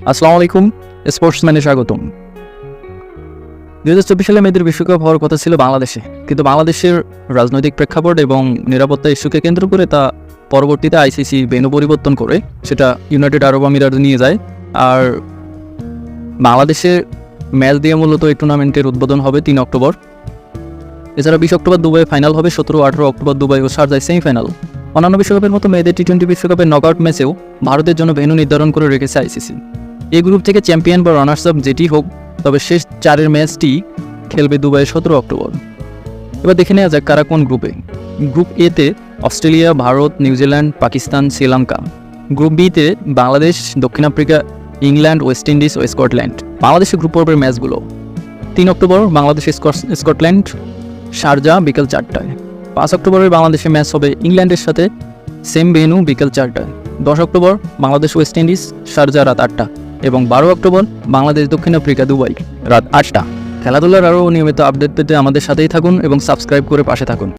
আসসালামু আলাইকুম, স্পোর্টসম্যানে স্বাগতম। দুই হাজার চব্বিশ সালে মেয়েদের বিশ্বকাপ হওয়ার কথা ছিল বাংলাদেশে। কিন্তু বাংলাদেশের রাজনৈতিক প্রেক্ষাপট এবং নিরাপত্তা ইস্যুকে কেন্দ্র করে তা পরবর্তীতে আইসিসি বেনু পরিবর্তন করে, সেটা ইউনাইটেড আরব আমিরাত নিয়ে যায়। আর বাংলাদেশের ম্যাচ দিয়ে মূলত এই টুর্নামেন্টের উদ্বোধন হবে তিন অক্টোবর। এছাড়া বিশ অক্টোবর দুবাই ফাইনাল হবে, সতেরো, আঠারো অক্টোবর দুবাই ও শারজায় সেমিফাইনাল। অন্যান্য বিশ্বকাপের মতো মেয়েদের টি টোয়েন্টি বিশ্বকাপের নকআউট ম্যাচেও ভারতের জন্য ভেন্যু নির্ধারণ করে রেখেছে আইসিসি। এই গ্রুপ থেকে চ্যাম্পিয়ন বা রানার্স আপ যেটি হোক, তবে শেষ চারের ম্যাচটি খেলবে দুবাইয়ে সতেরো অক্টোবর। এবার দেখে নেওয়া যাক কারা কোন গ্রুপে। গ্রুপ এতে Australia, Bharat, New Zealand, Pakistan, Sri Lanka. Group বিতে বাংলাদেশ, দক্ষিণ আফ্রিকা, ইংল্যান্ড, ওয়েস্ট ইন্ডিজ ও স্কটল্যান্ড। বাংলাদেশের গ্রুপ পর্বের ম্যাচগুলো। তিন October Bangladesh, Scot- Scotland Sharjah বিকেল চারটায়। পাঁচ অক্টোবরের বাংলাদেশে ম্যাচ হবে ইংল্যান্ডের সাথে, সেম ভেনু বিকেল চারটায়। দশ October Bangladesh, West Indies Sharjah রাত আটটা। এবং বারো অক্টোবর বাংলাদেশ, দক্ষিণ আফ্রিকা, দুবাই, রাত আটটা। খেলাধুলার আরও নিয়মিত আপডেট পেতে আমাদের সাথেই থাকুন এবং সাবস্ক্রাইব করে পাশে থাকুন।